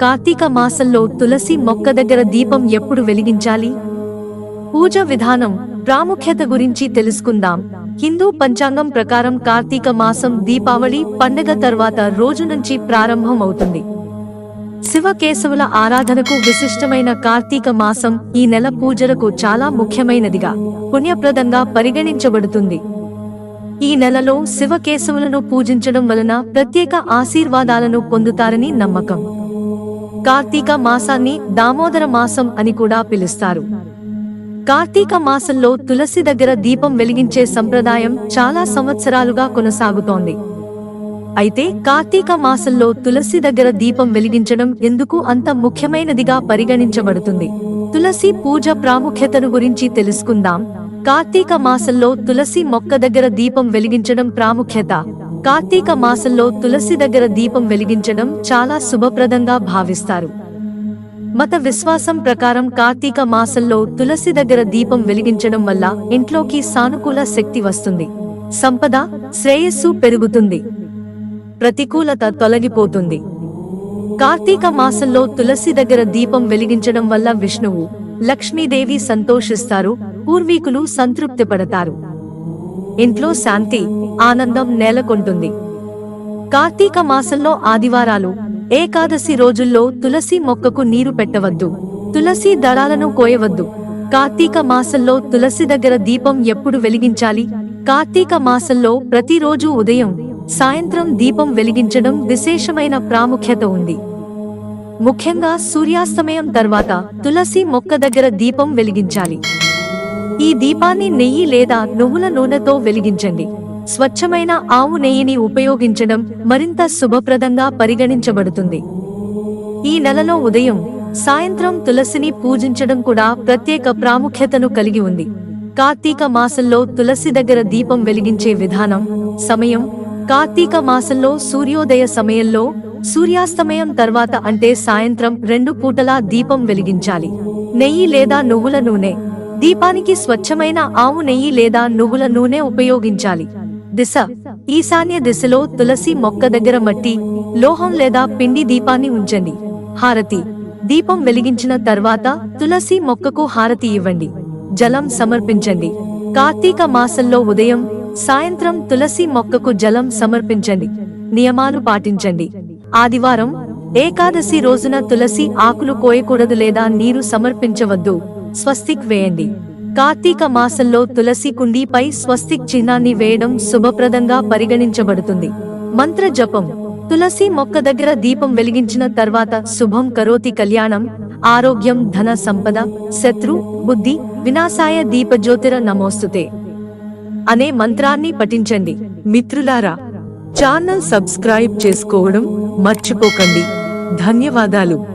కార్తీక మాసంలో తులసి మొక్క దగ్గర దీపం ఎప్పుడు వెలిగించాలి? పూజ విధానం ప్రాముఖ్యత గురించి తెలుసుకుందాం. హిందూ పంచాంగం ప్రకారం కార్తీక మాసం దీపావళి పండగ తర్వాత రోజు నుంచి ప్రారంభం అవుతుంది శివకేశవుల ఆరాధనకు విశిష్టమైన కార్తీక మాసం ఈ నెల పూజలకు చాలా ముఖ్యమైనదిగా పుణ్యప్రదంగా పరిగణించబడుతుంది. ఈ నెలలో శివకేశవులను పూజించడం వలన ప్రత్యేక ఆశీర్వాదాలను పొందుతారని నమ్మకం. కార్తీక మాసాన్ని దామోదర మాసం అని కూడా పిలుస్తారు. కార్తీక మాసంలో తులసి దగ్గర దీపం వెలిగించే సంప్రదాయం చాలా సంవత్సరాలుగా కొనసాగుతోంది. అయితే కార్తీక మాసంలో తులసి దగ్గర దీపం వెలిగించడం ఎందుకు అంత ముఖ్యమైనదిగా పరిగణించబడుతుంది? తులసి పూజ ప్రాముఖ్యతను గురించి తెలుసుకుందాం. కార్తీక మాసంలో తులసి మొక్క దగ్గర దీపం వెలిగించడం ప్రాముఖ్యత కార్తీక మాసంలో తులసి దగ్గర దీపం వెలిగించడం చాలా శుభప్రదంగా భావిస్తారు. మత విశ్వాసం ప్రకారం కార్తీక మాసంలో తులసి దగ్గర దీపం వెలిగించడం వల్ల ఇంట్లోకి సానుకూల శక్తి వస్తుంది. సంపద శ్రేయస్సు పెరుగుతుంది. ప్రతికూలత తొలగిపోతుంది. కార్తీక మాసంలో తులసి దగ్గర దీపం వెలిగించడం వల్ల విష్ణువు లక్ష్మీదేవి సంతోషిస్తారు పూర్వీకులు సంతృప్తి పడతారు ఇంట్లో శాంతి ఆనందం నెలకొంటుంది. కార్తీక మాసంలో ఆదివారాలు ఏకాదశి రోజుల్లో తులసి మొక్కకు నీరు పెట్టవద్దు తులసి దళాలను కోయవద్దు. కార్తీక మాసంలో తులసి దగ్గర దీపం ఎప్పుడు వెలిగించాలి? కార్తీక మాసంలో ప్రతిరోజు ఉదయం సాయంత్రం దీపం వెలిగించడం విశేషమైన ప్రాముఖ్యత ఉంది. ముఖ్యంగా సూర్యాస్తమయం తర్వాత తులసి మొక్క దగ్గర దీపం వెలిగించాలి. ఈ దీపాన్ని నెయ్యి లేదా నువ్వుల నూనెతో వెలిగించండి. స్వచ్ఛమైన ఆవు నెయ్యిని ఉపయోగించడం మరింత శుభప్రదంగా పరిగణించబడుతుంది. ఈ నెలలో ఉదయం సాయంత్రం తులసిని పూజించడం కూడా ప్రత్యేక ప్రాముఖ్యతను కలిగి ఉంది. కార్తీక మాసంలో తులసి దగ్గర దీపం వెలిగించే విధానం సమయం కార్తీక మాసంలో సూర్యోదయ సమయంలో సూర్యాస్తమయం తర్వాత అంటే సాయంత్రం రెండు పూటలా దీపం వెలిగించాలి. నెయ్యి లేదా నువ్వుల నూనె దీపానికి స్వచ్ఛమైన ఆవు నెయ్యి లేదా నువ్వుల నూనె ఉపయోగించాలి. దిశ. ఈశాన్య దిశలో తులసి మొక్క దగ్గర మట్టి లోహం లేదా పిండి దీపాన్ని ఉంచండి. హారతి. దీపం వెలిగించిన తర్వాత తులసి మొక్కకు హారతి ఇవ్వండి. జలం సమర్పించండి. కార్తీక మాసంలో ఉదయం సాయంత్రం తులసి మొక్కకు జలం సమర్పించండి. నియమాలు పాటించండి. ఆదివారం ఏకాదశి రోజున తులసి ఆకులు కోయకూడదు లేదా నీరు సమర్పించవద్దు. స్వస్తిక్ వేయండి. కార్తీక మాసంలో తులసి కుండీపై స్వస్తిక్ చిహ్నాన్ని వేయడం శుభప్రదంగా పరిగణించబడుతుంది. మంత్ర జపం. తులసి మొక్క దగ్గర దీపం వెలిగించిన తర్వాత శుభం కరోతి కళ్యాణం ఆరోగ్యం ధన సంపద శత్రు బుద్ధి వినాశాయ దీపజ్యోతిర నమోస్తుతే. అనే మంత్రాన్ని పఠించండి. మిత్రులారా ఛానల్ సబ్స్క్రైబ్ చేసుకోవడం మర్చిపోకండి. ధన్యవాదాలు.